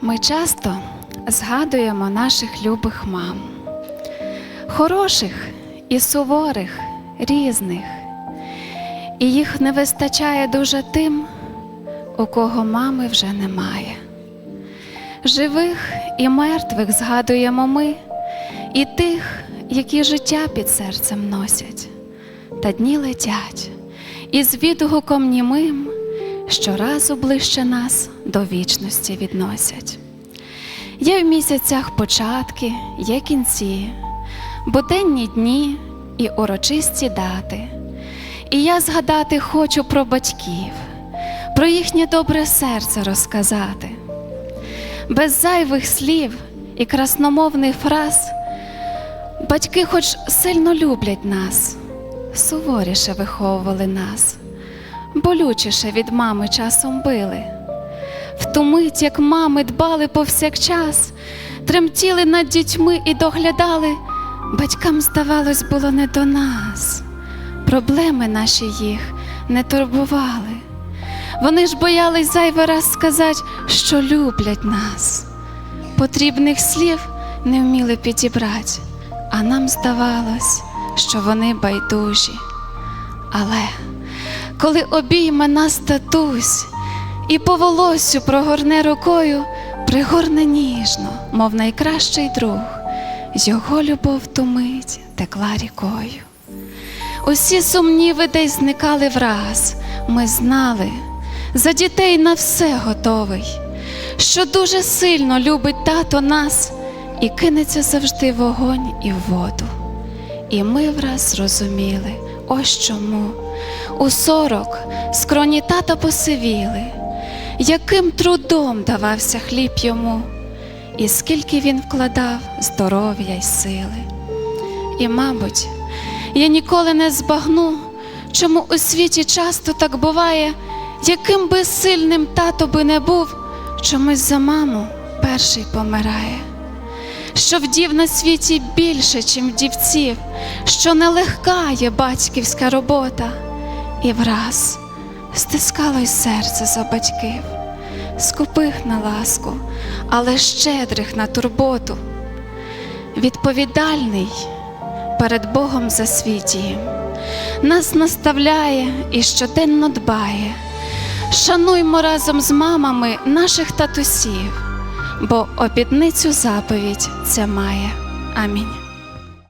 Ми часто згадуємо наших любих мам, хороших і суворих, різних, і їх не вистачає дуже тим, у кого мами вже немає. Живих і мертвих згадуємо ми, і тих, які життя під серцем носять, та дні летять, і з відгуком німим щоразу ближче нас до вічності відносять. Є в місяцях початки, є кінці, буденні дні і урочисті дати. І я згадати хочу про батьків, про їхнє добре серце розказати. Без зайвих слів і красномовних фраз батьки, хоч сильно люблять нас, суворіше виховували нас, болючіше від мами часом били. В ту мить, як мами дбали повсякчас, тремтіли над дітьми і доглядали, батькам, здавалось, було не до нас. Проблеми наші їх не турбували. Вони ж боялись зайвий раз сказати, що люблять нас. Потрібних слів не вміли підібрати, а нам здавалось, що вони байдужі. Але коли обійме нас татусь і по волосю прогорне рукою, пригорне ніжно, мов найкращий друг, його любов ту мить текла рікою. Усі сумніви десь зникали враз, ми знали, за дітей на все готовий, що дуже сильно любить тато нас і кинеться завжди вогонь і в воду. І ми враз зрозуміли, ось чому у сорок скроні тата посивіли, яким трудом давався хліб йому, і скільки він вкладав здоров'я й сили. І, мабуть, я ніколи не збагну, чому у світі часто так буває, яким би сильним тато би не був, чомусь за маму перший помирає. Що вдів на світі більше, чим вдівців, що нелегка є батьківська робота, і враз стискало й серце за батьків, скупих на ласку, але щедрих на турботу. Відповідальний перед Богом за світі, нас наставляє і щоденно дбає. Шануймо разом з мамами наших татусів, бо обідницю заповідь це має. Амінь.